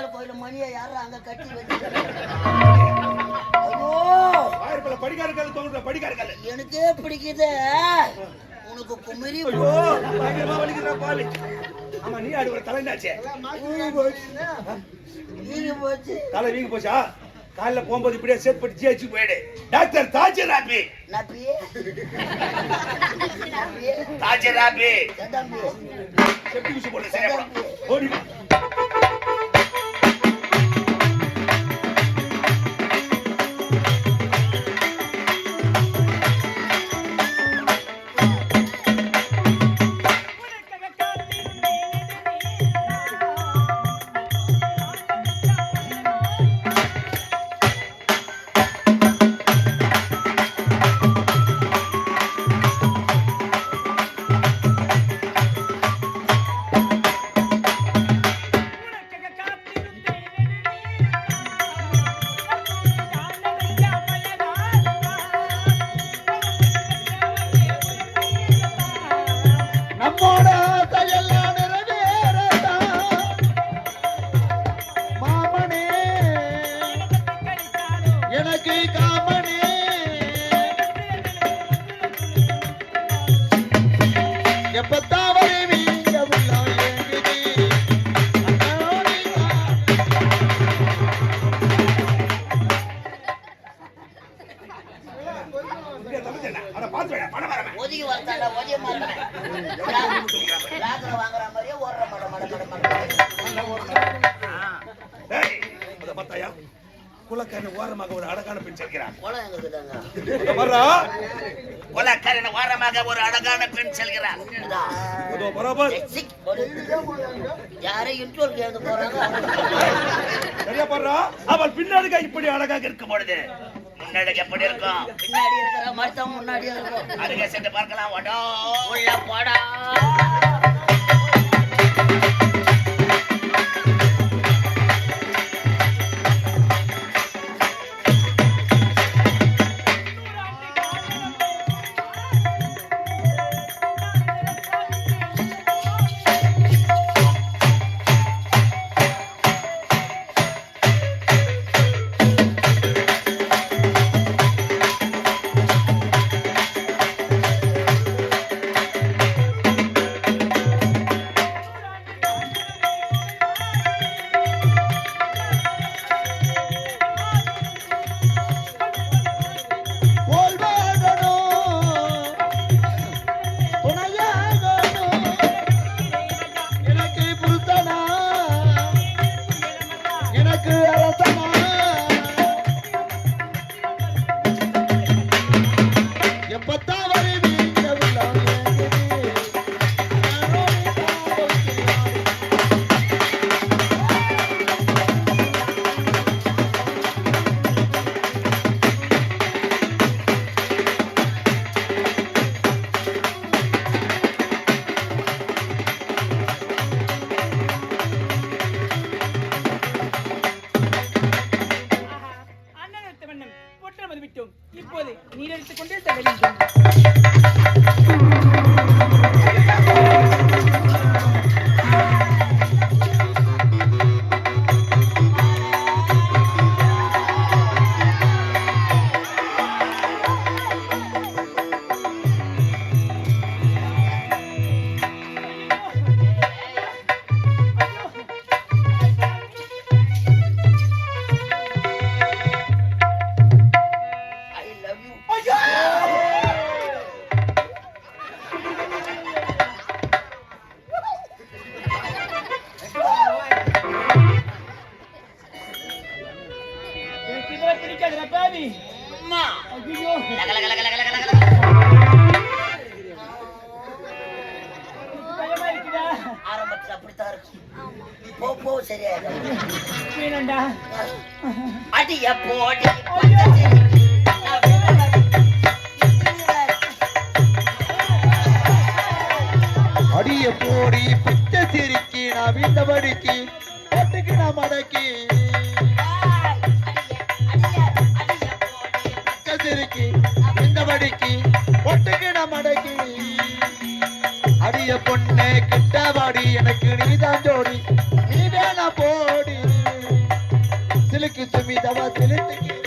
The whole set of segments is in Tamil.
பெருமாள் கோயில் மணியை யாரும் அங்க கட்டி வச்சு படிக்காரர்கள் தோன்ற படிக்காரர்கள். எனக்கே பிடிக்குது. உனக்கு குமரி போச்சு. தலை வீங்கி போச்சா? காலைல போகும்போது இப்படியே சேத் போட்டு போயிடு. டாக்டர் தாஜர் ஆபி தாஜர் ஆபி செப்பி எப்பத்தா பாரு சரியா பாடுறா? அவள் பின்னாடி இப்படி அழகாக இருக்கும் பொழுது. முன்னாடி எப்படி இருக்கும்? பின்னாடி இருக்கிற மருத்துவம் முன்னாடி இருக்கும். அதுக்கு சென்று பார்க்கலாம். வாடா. உள்ள போடா. சிறிய போடி பிச்சை சிரிக்கி நான் வீந்த படிக்கு போட்டுக்கு நான் மடக்கி பிச்சை சிரிக்கி வீந்த படிக்கு போட்டுக்கு நான் மடக்கி அடிய பொண்ணு கிட்ட வாடி எனக்கு நீதான் ஜோடி. நீ வேணா போடி. சிலுக்கு சுமி சிலுத்துக்கு.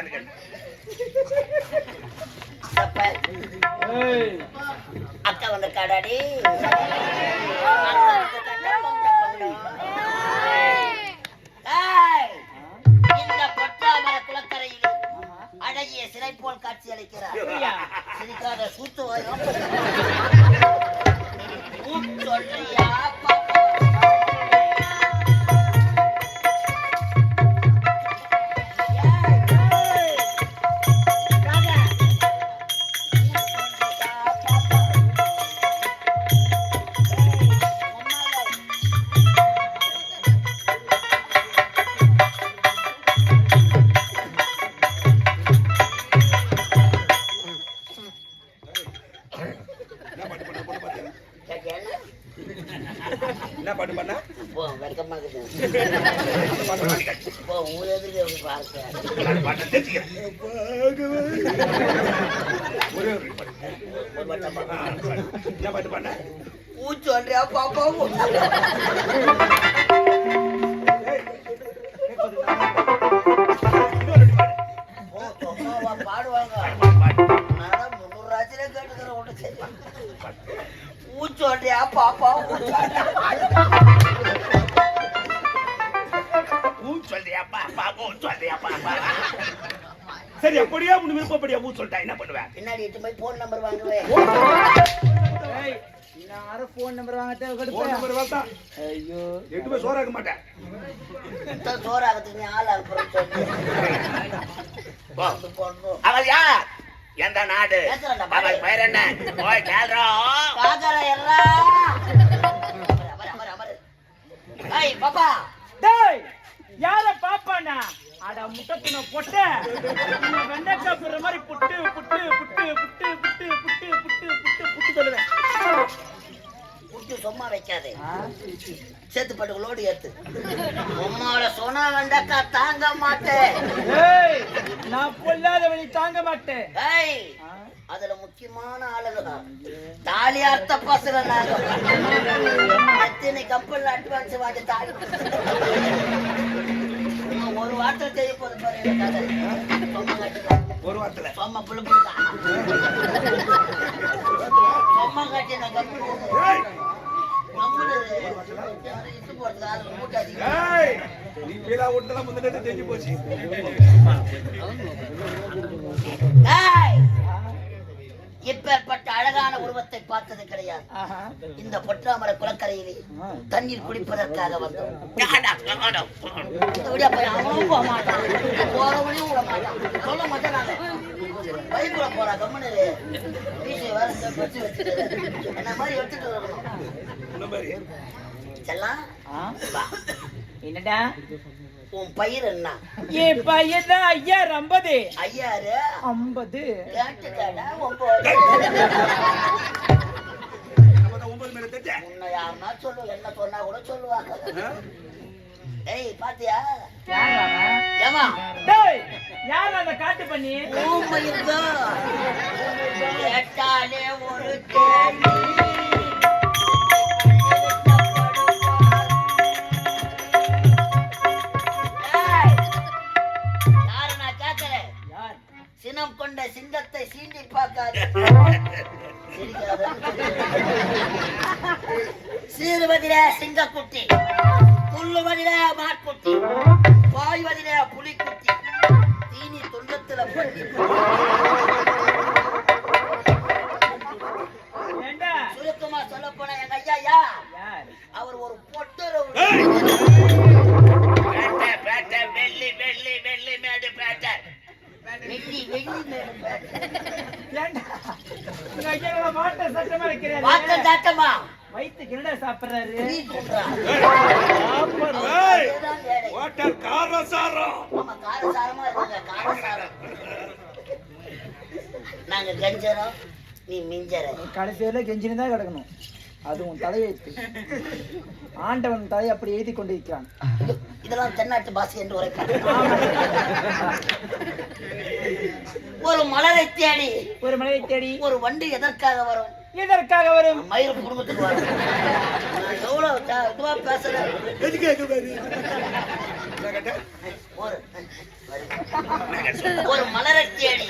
ஆளுங்க. அக்கா வந்து காடாடி இந்த பொட்டாமர குளக்கரையில் அழகிய சிலை போல் காட்சி அளிக்கிறார். சிரிக்காத சூத்து வாயும் சொல்றியா ஊச்சோண்டியா பாப்பா ஊச்சொல்றியாப்பா பாப்பா ஊச்சொல்றியாப்பா சரி அப்படியே உன் விருப்பப்படியா ஊச்சொல்லிட்டா என்ன பண்ணுவேன் பின்னாடி போய் போன் நம்பர் வாங்குவேன். போன் நம்பர் வாங்க போன் நம்பர் வேண்டாம் ஐயோ. எட்டு போய் சோறாக்க மாட்டேன். சோறாகத்துக்கு நீ ஆள் அவள் யார்? எந்த நாடு? அவள். பெயர் என்ன? போய் அமரு. ஏய் பாப்பா. டேய் யார பாப்பானா? அட முட்டத்துன பொட்ட. இந்த வெண்டைக்காய் போடுற மாதிரி புட்டு புட்டு புட்டு புட்டு புட்டு புட்டு புட்டு புட்டு புட்டு சொல்லுவேன். தூக்கி சும்மா வைக்காதே. சேர்த்து பட்டுகளோடு ஏத்து. உம்மோட சொனா வந்தாக்கா தாங்க மாட்டேன். நான் பொல்லாத வழி தாங்க மாட்டேன். ஏய் அதுல முக்கியமான ஆளுதான் தாலி அர்த்த பசங்க நாங்க அத்தனை அட்வான்ஸ் வாங்கி தாலி ஒரு வார்த்தை செய்ய போது பாரு ஒரு வார்த்தை சொம்ம புள்ள புள்ள காட்டி நான் கம்பெனி நீ பீலா ஓட்டுலாம் முந்தினது தெரிஞ்சு போச்சு. ஏய்! இப்பேற்பட்ட அழகான உருவத்தை பார்த்தது கிடையாது. ஆஹா. இந்த பொற்றாமர குளக்கரையிலே தண்ணீர் குடிப்பதற்காக வந்தோம். அவனும் போக மாட்டான். போறவனையும் விட மாட்டான். சொல்ல மாட்டேன் பைக்குள்ள போறா கம்மனு வீட்டை வேற வச்சு வச்சுட்டு என்ன மாதிரி எடுத்துட்டு வரணும்? என்னடா? உன் பயிர் என்ன? என் பையன் தான் ஐயா ஐம்பது. ஐயாரு ஐம்பது. உன்னை யாருன்னா சொல்லு என்ன சொன்னா கூட சொல்லுவாங்க. ஏய் பாத்தியா? ஏமா? டேய் யார் அந்த காட்டு பண்ணி? கேட்டாலே ஒரு கேள்வி. பார்க்காது. சீருவதில சிங்கக்குட்டி துள்ளுவதில மாட்குட்டி பாய்வதில புலிக்குட்டி தீனி துண்டத்துல பள்ளி சுருக்கமா சொல்ல போனா எங்க ஐயா அவர் ஒரு பொட்டு வெள்ளி வெள்ளி மேடு பேட்டை ஏண்டா உங்க ஐயா மாட்ட சட்டமா சாப்பிடுறாரு. நீ காரசாரம். ஆமா, காரசாரமா காரசாரம். நாங்க மிஞ்சற. கடைசி வரையில கெஞ்சினு தான் கிடக்கணும். அது உன் தலையெழுத்து. ஆண்டவன் தலையை அப்படி எழுதி கொண்டு இருக்கிறான் இதெல்லாம் தென்னாட்டு பாஷை என்று உரைப்பார் ஒரு மலரை தேடி ஒரு மலையை தேடி ஒரு வண்டி எதற்காக வரும்? இதற்காக வரும்? மயிறு குடும்பத்துக்கு வரும். எவ்வளவு த- இதுவா பேசுறேன்? ஒரு ஒரு மலரை தேடி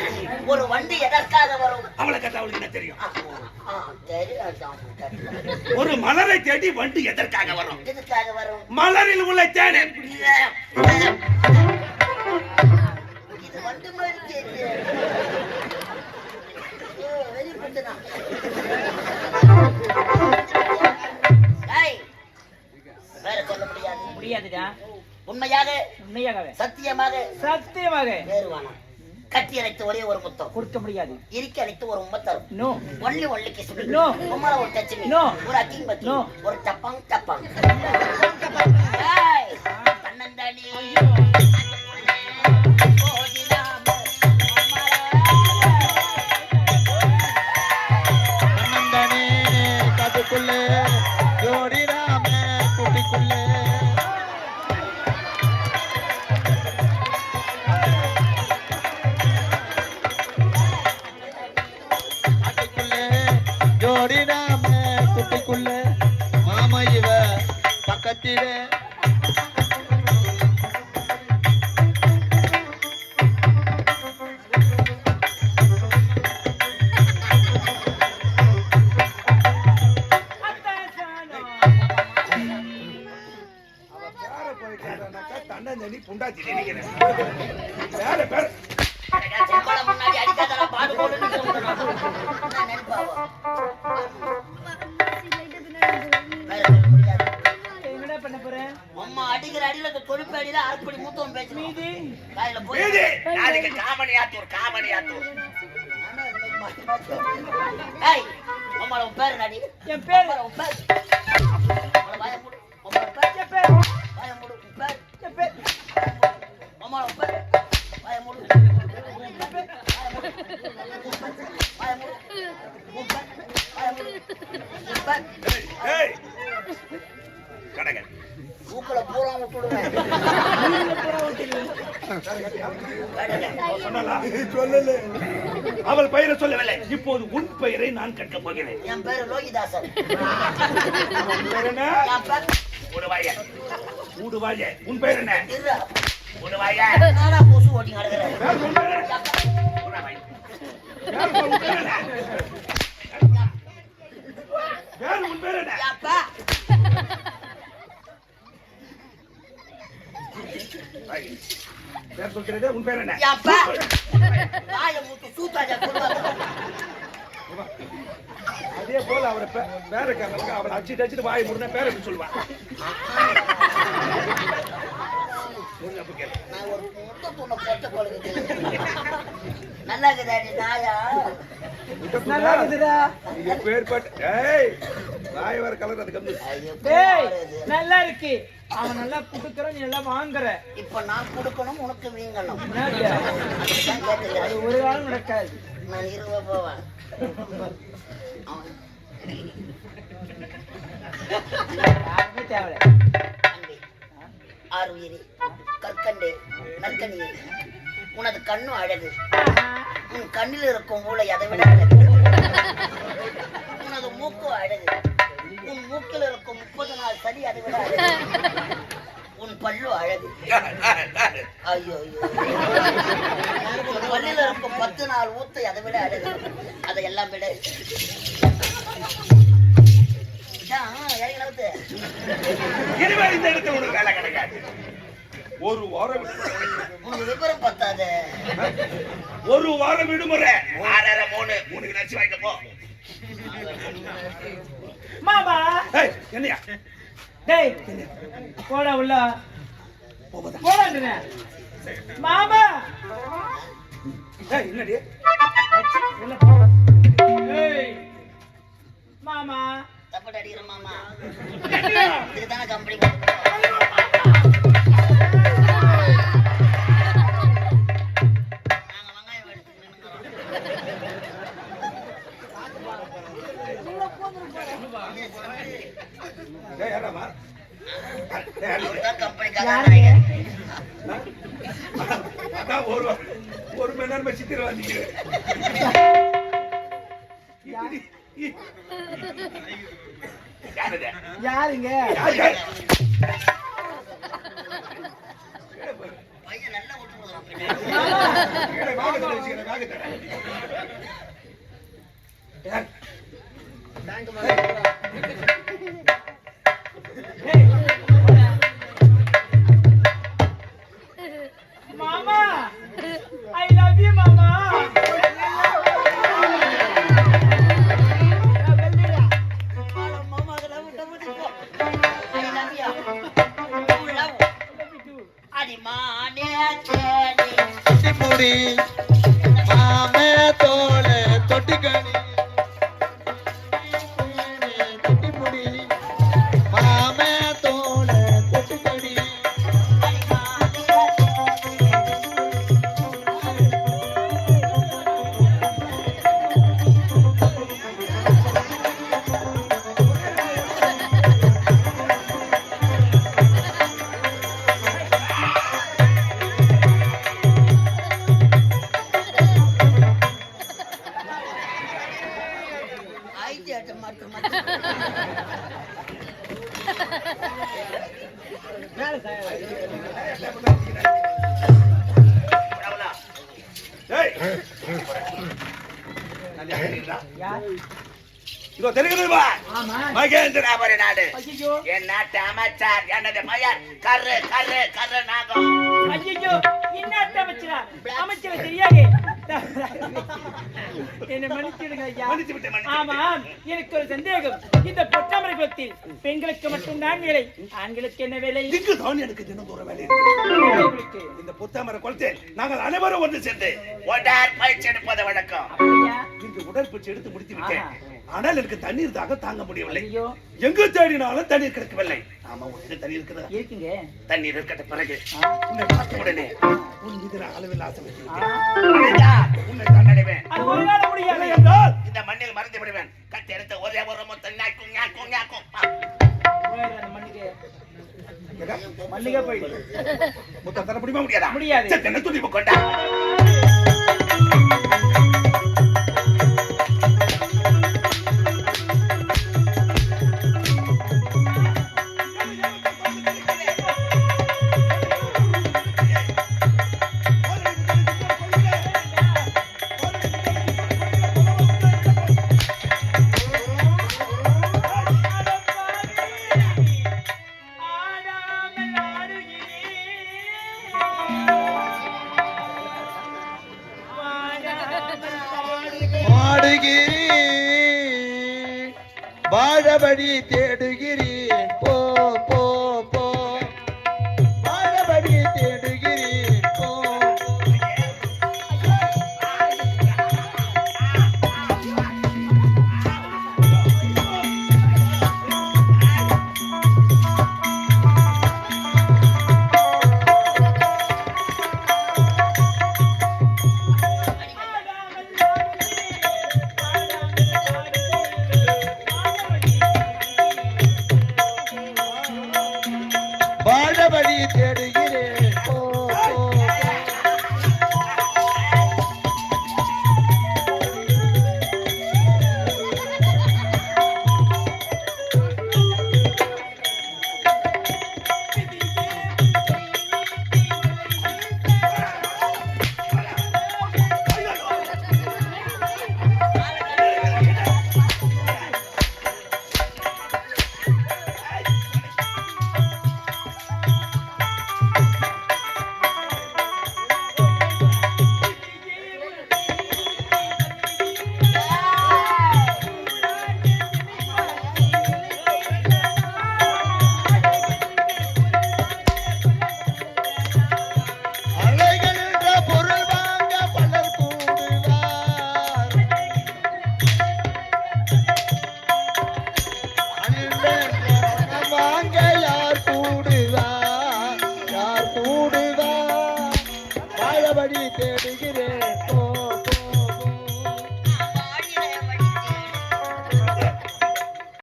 ஒரு வண்டி எதற்காக வரும்? அவளை கத்த அவளுக்கு என்ன தெரியும். ஒரு மலரை தேடி வண்டி எதற்காக வரும்? எதுக்காக வரும்? மலரில் உள்ள தேனே. இது வண்டு மாதிரி உண்மையாக உண்மையாகவே. சத்தியமாக சத்தியமாக. வேணாம் கட்டி அணைத்து ஒரே ஒரு முத்தம். கொடுக்க முடியாது. இறுக்கி அணைத்து ஒரு முத்தம் no. Only only kiss No. உம்மல ஒரு டச் No. ஒரு அக்கிங் பத்தி. No. ஒரு டப்பாங் டப்பாங். ஏய் ஜோடி குட்டிக்குள்ள மாமா இவ பக்கத்திலே அடியில அரைப்படி மூத்தவன் பேச்சு மீதி. காயில போய் மீதி. நாளைக்கு காமணி ஆத்தூர் காமணி ஆத்தூர். ஏய், உன் பேரு நடி என் பேரு. உன் பேரு. சொல்லவில்லை இப்போது உன் பெயரை நான் கேட்க போகிறேன். என் பேரு லோகிதாசன். உடுவாய உடுவாய உன் பெயர் என்ன. உடுவாய நானா கொசு ஓட்டி உன். பேர் என்ன? பெயர் என்ன ஏப்பா பேர் சொல்கிறதே உன் பேர் என்ன? ஏப்பா. வாயை மூட்டு சூத்தாஜா அதே போல அவரை பே- வேலைக்காரனுக்கு அவளை அடிச்சுட்டு அடிச்சுட்டு வாய் முருன பேரை சொல்லுவான் போட்ட நல்லா இருக்குதாடி நாயா நல்லா இருக்குதுடா நீங்க பேர்பட்ட ஏய் வாய் வர கலர் அது கம்மி. நல்லா இருக்கு அவன் நல்லா குடுக்கறான் நீ நல்லா வாங்குற. இப்ப நான் கொடுக்கணும் உனக்கு வீங்கணும் அது ஒரு காலம் நடக்காது. நான் இருவ போவேன். அன்பே ஆறுயிரி கற்கண்டே நற்கனியே. உனது கண்ணும் அழகு. உன் கண்ணில் இருக்கும் மூளை அதை விட அழகு. உனது மூக்கு அழகு. உன் மூக்கில் இருக்கும் முப்பது நாள் சரி அதை விட உன் பல்லு அழகு. ஐயோ ஐயோ. உன் பல்லில் இருக்கும் பத்து நாள் ஊத்தை அதை விட அழகு. அதை எல்லாம் விட ஒரு வாரம் விவரம் பத்தாது. ஒரு வாரம் விடுமுறை. மூணு. மூணுக்கு நச்சு வாங்கிட்டு போ மாமா! ஏய், என்னையா? டேய் போடா உள்ள. போவதா போடான்றே மாமா! ஏய், என்னடி? விட்டு போகிறான் இதோ தெரிகிறது பா ஆமா. மகேந்திராபுரி நாடு. என் நாட்டு அமைச்சர் எனது பெயர் கரு கரு கரு நாகம் ஐயோ என்ன அமைச்சரா அமைச்சர தெரியாது. என்ன மன்னிச்சிடுங்க ஐயா. ஆமா எனக்கு ஒரு சந்தேகம். இந்த பொட்டாமரை குலத்தில் பெண்களுக்கு மட்டும்தான் வேலை ஆண்களுக்கு என்ன வேலை? இங்கு தான் எனக்கு தினந்தோறும் வேலை இந்த புத்தாமர குளத்தில் நாங்கள் அனைவரும் ஒன்று சேர்ந்து உடற் பயிற்சி எடுப்பது வழக்கம். இன்று உடற்பயிற்சி எடுத்து முடித்து விட்டேன். ஆனால் எனக்கு தண்ணீர் தாக தாங்க முடியவில்லை. ஐயோ. எங்கு தேடினாலும் தண்ணீர் கிடைக்கவில்லை. ஆமா உனக்கு தண்ணீர் இருக்கிறதா இருக்குங்க. தண்ணீர் இருக்கட்ட பிறகு. உன்னை பார்த்த உடனே உன் மீது நான் அளவில் ஆசை உன்னை இல்லை என்றால் இந்த மண்ணில் மறந்து விடுவேன். கட்டி எடுத்த ஒரே ஒரு முத்தம் ஞாக்கும் ஞாக்கும் ஞாக்கும்? மல்லிகை போயிடு. முத்தம் தர முடியுமா முடியாதா? முடியாது. என்ன துணிப்பு கொண்டா. வாழபடி தேடுகிறேன்